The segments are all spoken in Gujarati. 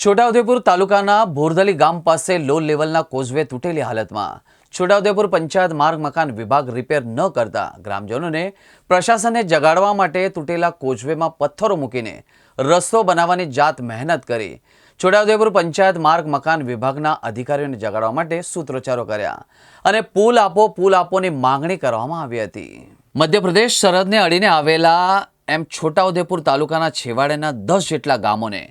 છોટાઉદેપુર તાલુકાના ભોરદલી ગામ પાસે લો લેવલના કોઝવે તૂટેલી હાલતમાં. છોટાઉદેપુર પંચાયત માર્ગ, મકાન વિભાગ રિપેર ન કરતા ગ્રામજનોને પ્રશાસને જગાડવા માટે તૂટેલા કોઝવેમાં પથ્થરો મૂકીને રસ્તો બનાવવાની જાત મહેનત કરી છોટાઉદેપુર પંચાયત માર્ગ, મકાન વિભાગના અધિકારીઓને જગાડવા માટે સૂત્રોચ્ચારો કર્યા અને પુલ આપો, પુલ આપોની માંગણી કરવામાં આવી હતી. મધ્યપ્રદેશ સરહદને અડીને આવેલા એમ છોટાઉદેપુર તાલુકાના છેવાડેના દસ જેટલા ગામોને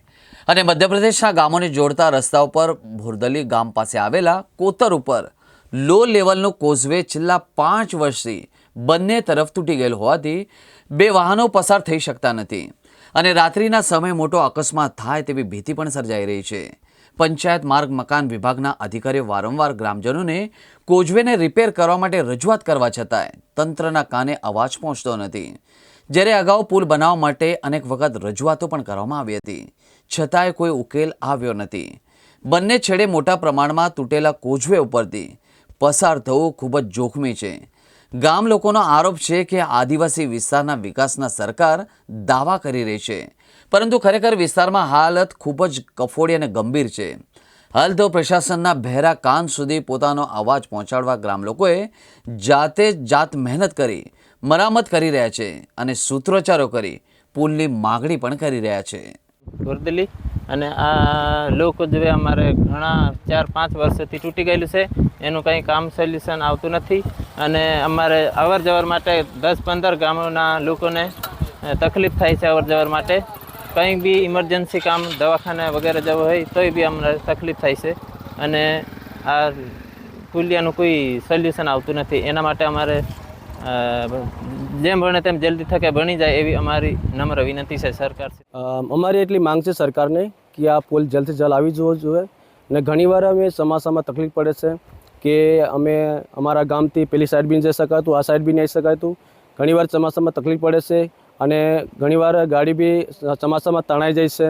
અને મધ્યપ્રદેશના ગામોને જોડતા રસ્તા ઉપર ભોરદલી ગામ પાસે આવેલા કોતર ઉપર લો લેવલનો કોઝવે છેલ્લા પાંચ વર્ષથી બંને તરફ તૂટી ગયેલ હોવાથી બે વાહનો પસાર થઈ શકતા નથી અને રાત્રિના સમયે મોટો અકસ્માત થાય તેવી ભીતિ પણ સર્જાઈ રહી છે. પંચાયત માર્ગ મકાન વિભાગના અધિકારીઓ વારંવાર ગ્રામજનોને કોઝવેને રિપેર કરવા માટે રજૂઆત કરવા છતાંય તંત્રના કાને અવાજ પહોંચતો નથી. જ્યારે અગાઉ પુલ બનાવવા માટે અનેક વખત રજૂઆતો પણ કરવામાં આવી હતી. છતાંય કોઈ ઉકેલ આવ્યો નથી. બંને છેડે મોટા પ્રમાણમાં તૂટેલા કોઝવે ઉપરથી પસાર થવું ખૂબ જ જોખમી છે. ગામ લોકોનો આરોપ છે કે આદિવાસી વિસ્તારના વિકાસના સરકાર દાવા કરી રહી છે. પરંતુ ખરેખર વિસ્તારમાં હાલત ખૂબ જ કફોડી અને ગંભીર છે. હાલ તો પ્રશાસનના બહેરા કાન સુધી પોતાનો અવાજ પહોંચાડવા ગ્રામ લોકોએ જાતે જાત મહેનત કરી મરામત કરી રહ્યા છે અને સૂત્રોચ્ચારો કરી પુલની માગણી પણ કરી રહ્યા છે. ગોરદલી અને આ લોકો જે અમારે ઘણા ચાર પાંચ વર્ષથી તૂટી ગયેલું છે, એનું કંઈ કામ સોલ્યુશન આવતું નથી અને અમારે અવર જવર માટે દસ પંદર ગામોના લોકોને તકલીફ થાય છે અવર જવર માટે. કંઈ બી ઇમરજન્સી કામ દવાખાને વગેરે જવું હોય તોય બી અમને તકલીફ થાય છે અને આ પુલિયાનું કોઈ સોલ્યુશન આવતું નથી. એના માટે અમારે જેમ ભણે તેમ જલ્દી થકે ભણી જાય એવી અમારી નમ્ર વિનંતી છે સરકાર અમારી એટલી માંગ છે સરકારને કે આ પુલ જલ્દથી જલ્દ આવી જવો જોઈએ અને ઘણીવાર અમે ચોમાસામાં તકલીફ પડે છે કે અમે અમારા ગામથી પેલી સાઈડ બી જઈ શકાતું, આ સાઈડ બી નહીં શકાતું. ઘણીવાર ચોમાસામાં તકલીફ પડે છે અને ઘણીવાર ગાડી બી ચોમાસામાં તણાઈ જાય છે,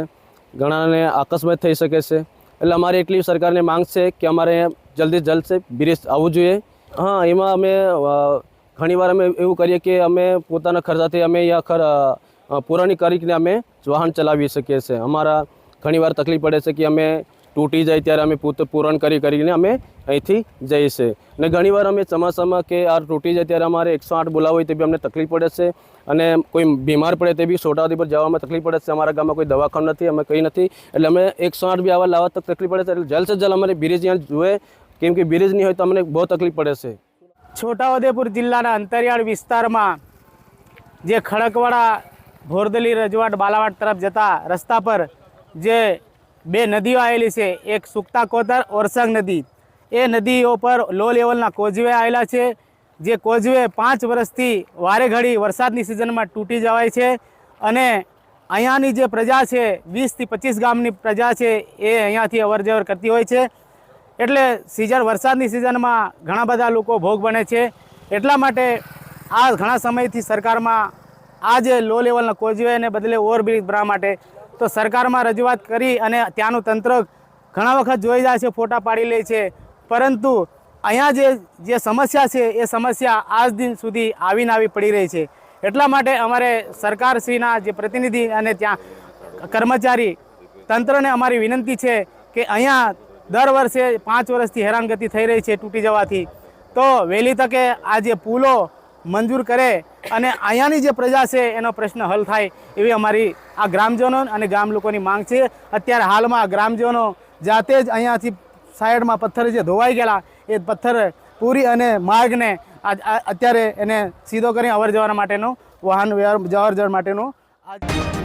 ઘણાને અકસ્માત થઈ શકે છે. એટલે અમારી એટલી સરકારને માંગ છે કે અમારે જલ્દી જલ્દ છે, બ્રિજ આવવું જોઈએ. હા, એમાં અમે ઘણીવાર અમે એવું કરીએ કે અમે પોતાના ખર્ચાથી અમે અહીંયા ખર પુરાણી કરીને અમે વાહન ચલાવી શકીએ છીએ. અમારા ઘણીવાર તકલીફ પડે છે કે અમે તૂટી જાય ત્યારે અમે પોતે પૂરણ કરી કરીને અમે અહીંથી જઈએ છીએ. અને ઘણીવાર અમે ચોમાસામાં કે આ તૂટી જાય ત્યારે અમારે એકસો આઠ બોલાવો હોય તે બી અમને તકલીફ પડે છે. અને કોઈ બીમાર પડે તે બી સોટાવાદી પર જવામાં તકલીફ પડે છે. અમારા ગામમાં કોઈ દવાખાનું નથી, અમે કંઈ નથી. એટલે અમે એકસો આઠ બી આવા લાવવા તક તકલીફ પડે છે. એટલે જલ્દ સે જલ્દ અમારે બ્રિજ અહીંયા જોઈએ કેમ કે બ્રિજ નહીં હોય તો અમને બહુ તકલીફ પડે છે. છોટાઉદેપુર જિલ્લાના અંતરિયાળ વિસ્તારમાં જે ખડકવાડા, ભોરદલી, રજવાડ, બાલાવાડ તરફ જતા રસ્તા પર જે બે નદીઓ આવેલી છે, એક સુકતા કોતર, ઓરસંગ નદી. એ નદીઓ પર લો લેવલના કોઝવે આવેલા છે, જે કોઝવે પાંચ વર્ષથી વારે ઘડી વરસાદની સિઝનમાં તૂટી જવાય છે અને અહીંયાની જે પ્રજા છે, વીસથી પચીસ ગામની પ્રજા છે, એ અહીંયાથી અવરજવર કરતી હોય છે. એટલે સિઝન, વરસાદની સિઝનમાં ઘણા બધા લોકો ભોગ બને છે. એટલા માટે આ ઘણા સમયથી સરકારમાં આ જે લો લેવલના કોઝવેને બદલે ઓવરબ્રિજ બનાવવા માટે તો સરકારમાં રજૂઆત કરી અને ત્યાંનું તંત્ર ઘણા વખત જોઈ જાય છે, ફોટા પાડી લે છે. પરંતુ અહીંયા જે જે સમસ્યા છે, એ સમસ્યા આજ દિન સુધી આવીને આવી પડી રહી છે. એટલા માટે અમારે સરકારશ્રીના જે પ્રતિનિધિ અને ત્યાં કર્મચારી તંત્રને અમારી વિનંતી છે કે અહીંયા દર વર્ષે પાંચ વર્ષથી હેરાનગતિ થઈ રહી છે તૂટી જવાથી. તો વહેલી તકે આ જે પુલો મંજૂર કરે અને અહીંયાની જે પ્રજા છે એનો પ્રશ્ન હલ થાય એવી અમારી આ ગ્રામજનો અને ગામ લોકોની માંગ છે. અત્યારે હાલમાં ગ્રામજનો જાતે જ અહીંયાથી સાઈડમાં પથ્થર જે ધોવાઈ ગયેલા, એ પથ્થર પૂરી અને માર્ગને અત્યારે એને સીધો કરી અવર જવર માટેનો વાહન વ્યવહાર જવર જવર માટેનો આ